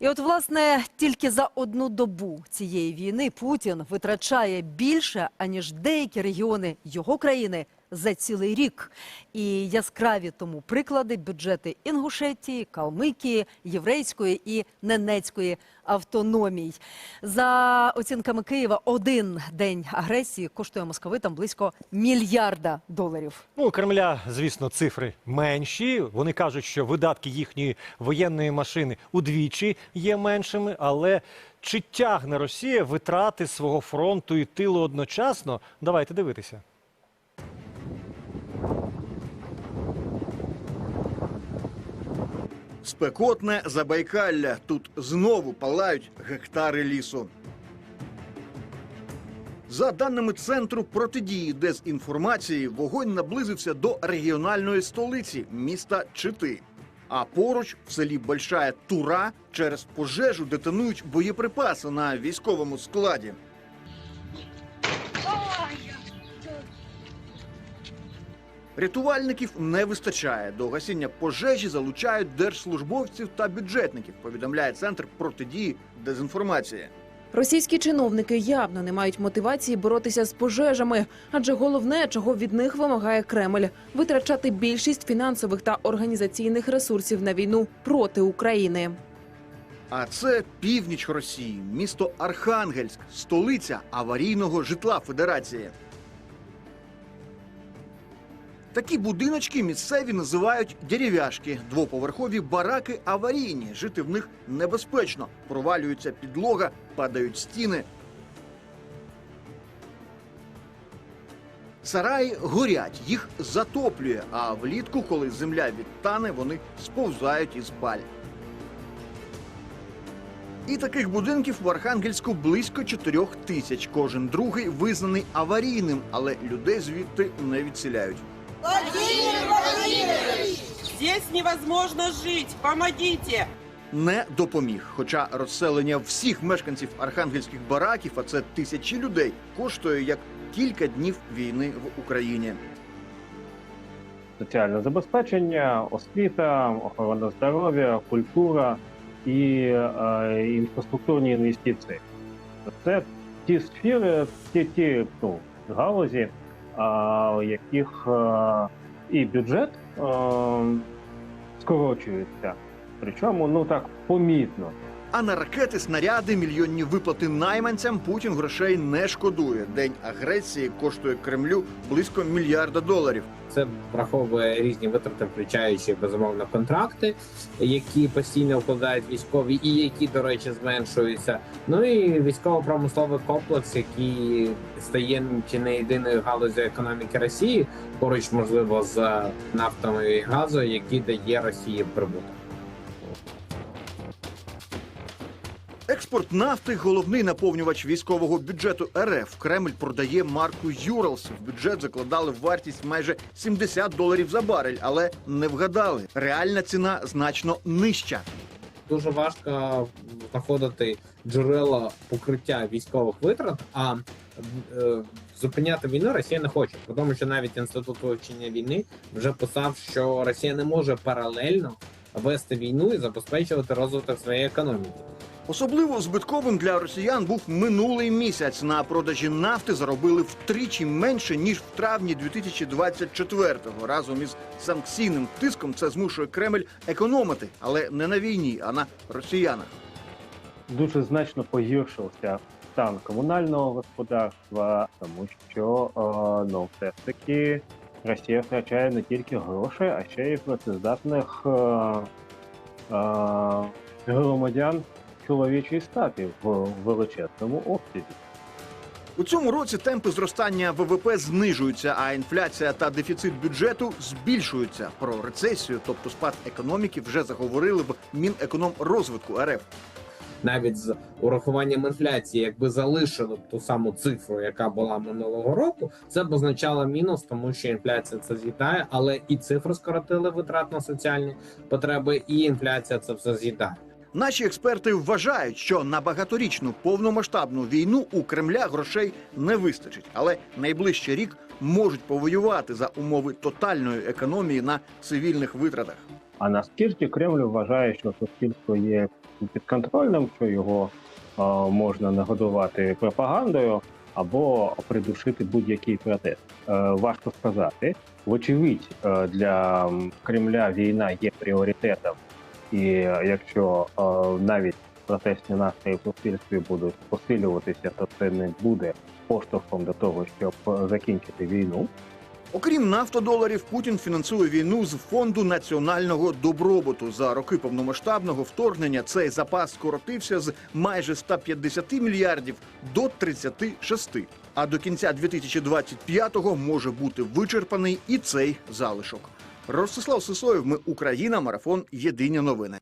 І от, власне, тільки за одну добу цієї війни Путін витрачає більше, аніж деякі регіони його країни за цілий рік. І яскраві тому приклади бюджети Інгушетії, Калмикії, єврейської і ненецької автономій. За оцінками Києва, один день агресії коштує московитам близько мільярда доларів. Ну, Кремля, звісно, цифри менші. Вони кажуть, що видатки їхньої воєнної машини удвічі є меншими, але чи тягне Росія витрати свого фронту і тилу одночасно? Давайте дивитися. Спекотне Забайкалля. Тут знову палають гектари лісу. За даними центру протидії дезінформації, вогонь наблизився до регіональної столиці міста Чити. А поруч в селі Большая Тура через пожежу детонують боєприпаси на військовому складі. Рятувальників не вистачає. До гасіння пожежі залучають держслужбовців та бюджетників. Повідомляє центр протидії дезінформації. Російські чиновники явно не мають мотивації боротися з пожежами, адже головне, чого від них вимагає Кремль витрачати більшість фінансових та організаційних ресурсів на війну проти України. А це північ Росії, місто Архангельськ, столиця аварійного житла Федерації. Такі будиночки місцеві називають дерев'яшки. Двоповерхові бараки аварійні. Жити в них небезпечно. Провалюється підлога, падають стіни. Сараї горять, їх затоплює, а влітку, коли земля відтане, вони сповзають із баль. І таких будинків в Архангельську близько чотирьох тисяч. Кожен другий визнаний аварійним, але людей звідти не відселяють. Здесь невозможно жить. Помогите! Не допоміг. Хоча розселення всіх мешканців архангельських бараків, а це тисячі людей, коштує як кілька днів війни в Україні. соціальне забезпечення, освіта, охорона здоров'я, культура і е, інфраструктурні інвестиції. Це ті сфери, ті, ті ну, галузі, яких і бюджет скорочується. Причому ну так помітно. А на ракети, снаряди, мільйонні виплати найманцям Путін грошей не шкодує. День агресії коштує Кремлю близько мільярда доларів. Це враховує різні витрати, включаючи безумовно контракти, які постійно вкладають військові, і які, до речі, зменшуються. Ну і військово-промисловий комплекс, який стає чи не єдиною галузю економіки Росії, поруч можливо з нафтою і газою, які дає Росії прибуток. Експорт нафти головний наповнювач військового бюджету РФ. Кремль продає марку Юралс. В бюджет закладали вартість майже 70 доларів за барель, але не вгадали. Реальна ціна значно нижча. дуже важко знаходити джерела покриття військових витрат, а е, зупиняти війну Росія не хоче. Тому, що навіть інститут вивчення війни вже писав, що Росія не може паралельно вести війну і забезпечувати розвиток своєї економіки. Особливо збитковим для росіян був минулий місяць. На продажі нафти заробили втричі менше ніж в травні 2024-го. Разом із санкційним тиском це змушує Кремль економити, але не на війні, а на росіянах. Дуже значно погіршився стан комунального господарства, тому що е, ну, все ж таки Росія втрачає не тільки гроші, а ще й працездатних е, е, громадян чоловічої статі в величезному обсязі. У цьому році темпи зростання ВВП знижуються, а інфляція та дефіцит бюджету збільшуються. Про рецесію, тобто спад економіки, вже заговорили в Мінекономрозвитку РФ. Навіть з урахуванням інфляції, якби залишили б ту саму цифру, яка була минулого року, це б означало мінус, тому що інфляція це з'їдає, але і цифру скоротили витрат на соціальні потреби, і інфляція це все з'їдає. Наші експерти вважають, що на багаторічну повномасштабну війну у Кремля грошей не вистачить, але найближчий рік можуть повоювати за умови тотальної економії на цивільних витратах. А наскільки Кремль вважає, що суспільство є підконтрольним, що його е, можна нагодувати пропагандою або придушити будь-який протест? Е, важко сказати. Вочевидь, е, для Кремля війна є пріоритетом, і е, якщо е, навіть протестні настрої в суспільстві будуть посилюватися, то це не буде поштовхом до того, щоб е, закінчити війну. Окрім нафтодоларів, Путін фінансує війну з фонду національного добробуту. За роки повномасштабного вторгнення цей запас скоротився з майже 150 мільярдів до 36. А до кінця 2025-го може бути вичерпаний і цей залишок. Ростислав Сисоєв, ми Україна, марафон Єдині новини.